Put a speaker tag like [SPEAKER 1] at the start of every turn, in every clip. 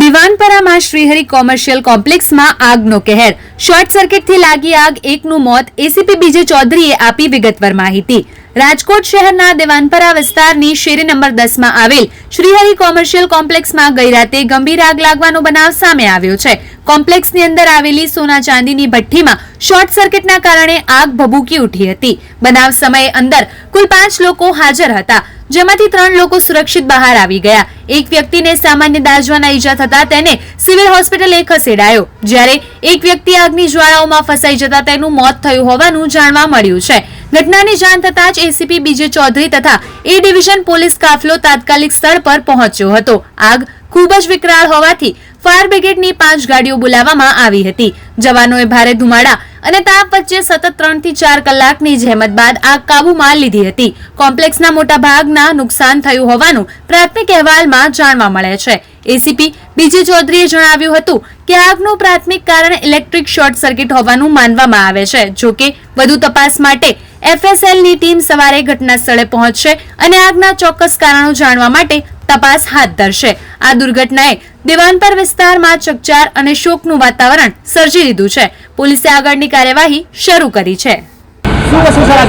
[SPEAKER 1] દિવાનપરામાં Shrihari commercial કોમ્પ્લેક્સમાં આગનો કહેર. Short સર્કિટથી લાગી આગ, એકનું મોત, એસીપી બીજે ચૌધરીએ આપી વિગતવાર માહિતી. રાજકોટ શહેરના દેવાનપરા વિસ્તારની શેરી નંબર દસમાં આવેલ શ્રીહરિ કોમર્શિયલ કોમ્પ્લેક્સમાં ગઈ રાતે ગંભીર આગ લાગવાનો બનાવ સામે આવ્યો છે. કોમ્પ્લેક્સની અંદર આવેલી સોના ચાંદીની ભઠ્ઠીમાં શોર્ટ સર્કિટના કારણે આગ ભભૂકી ઉઠી હતી. બનાવ સમયે અંદર કુલ પાંચ લોકો હાજર હતા, જેમાંથી ત્રણ લોકો સુરક્ષિત બહાર આવી ગયા. એક વ્યક્તિને સામાન્ય દાઝવાના ઈજા થતા તેને સિવિલ હોસ્પિટલે ખસેડાયો. જ્યારે એક વ્યક્તિ આગની જ્વાળાઓમાં ફસાઈ જતા તેનું મોત થયું હોવાનું જાણવા મળ્યું છે. ઘટનાની જાણ થતાં જ એસીપી બીજે ચૌધરી તથા એ ડિવિઝન પોલીસ કાફલો તાત્કાલિક સ્થળ પર પહોંચ્યો હતો. આગ ખૂબ જ વિકરાળ હોવાથી ફાયર બ્રિગેડની પાંચ ગાડીઓ બોલાવવામાં આવી હતી. જવાનોએ ભારે ધુમાડા અને તાપ વચ્ચે સતત ત્રણથી ચાર કલાકની જહેમત બાદ આગ કાબૂમાં લીધી હતી. કોમ્પ્લેક્સના મોટા ભાગના નુકસાન થયું હોવાનું પ્રાથમિક અહેવાલમાં જાણવા મળે છે. એસીપી બીજી ચૌધરીએ જણાવ્યું હતું કે આગનું પ્રાથમિક કારણ ઇલેક્ટ્રિક શોર્ટ સર્કિટ હોવાનું માનવામાં આવે છે, જોકે વધુ તપાસ માટે એફએસએલની ટીમ સવારે ઘટના સ્થળે પહોંચશે અને આગના ચોક્કસ કારણો જાણવા માટે તપાસ હાથ ધરશે. આ દુર્ઘટનાએ દેવાનપર વિસ્તારમાં ચકચાર અને શોકનું વાતાવરણ સર્જી દીધું છે. પોલીસે આગળની કાર્યવાહી શરૂ કરી છે.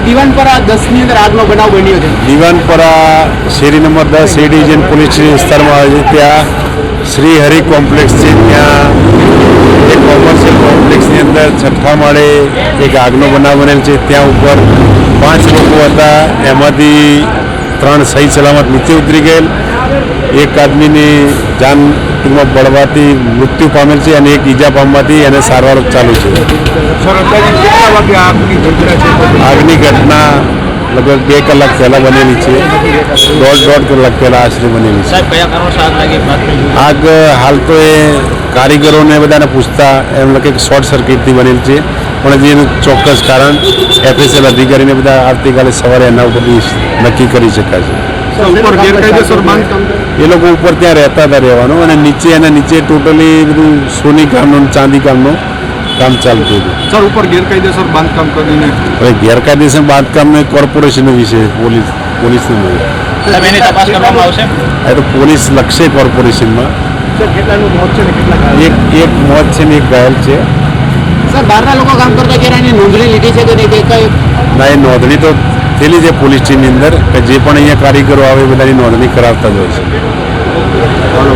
[SPEAKER 2] દીવાનપરા અંદર આગનો બનાવ બન્યો
[SPEAKER 3] શેરી નંબર દસ એ ડિવિઝન પોલીસ વિસ્તારમાં આવે છે ત્યાં શ્રી હરિ કોમ્પ્લેક્સ છે. ત્યાં એક કોમર્શિયલ કોમ્પ્લેક્સની અંદર છઠ્ઠા માળે એક આગનો બનાવ બનેલ છે. ત્યાં ઉપર પાંચ લોકો હતા. એમાંથી ત્રણ સહી સલામત નીચે ઉતરી ગયેલ. એક આદમીની જાન ટૂંકમાં બળવાથી મૃત્યુ પામેલ છે અને એક ઈજા પામવાથી એને સારવાર ચાલુ છે.
[SPEAKER 2] આગની ઘટના
[SPEAKER 3] લગભગ બે કલાક પહેલાં બનેલી છે. દોઢ દોઢ કલાક પહેલાં આશરે બનેલી છે.
[SPEAKER 2] આગ
[SPEAKER 3] હાલ તો એ કારીગરોને બધાને પૂછતા એમ લખે કે શોર્ટ સર્કિટથી બનેલી છે. પણ હજી એનું ચોક્કસ કારણ એફએસએલ અધિકારીને બધા આવતીકાલે સવારે એના ઉપર નક્કી કરી શકાશે એ લોકો ઉપર ત્યાં રહેતા હતા રહેવાનું અને નીચે એના નીચે ટોટલી બધું સોની કામનું ચાંદી કામનું કામ ચાલતું હતું.
[SPEAKER 2] સર ઉપર ગેરકાયદેસર બાંધકામ કરીને?
[SPEAKER 3] હવે ગેરકાયદેસર બાંધકામ ને કોર્પોરેશનનો વિષય પોલીસ પોલીસનો નહીં
[SPEAKER 4] તપાસ કરવામાં આવશે?
[SPEAKER 3] એ તો પોલીસ લખશે કોર્પોરેશનમાં.
[SPEAKER 2] સર કેટલાનું મોત છે ને કેટલા
[SPEAKER 3] એક એક મોત છે ને એક ઘાયલ છે.
[SPEAKER 2] સર બહારના લોકો કામ કરતા ક્યારે એની નોંધણી લીધી છે કે નહીં? કે કઈ
[SPEAKER 3] ના એ નોંધણી તો થયેલી છે પોલીસ ટીમની અંદર કે જે પણ અહીંયા કારીગરો આવે એ બધાની નોંધણી કરાવતા જ હોય છે.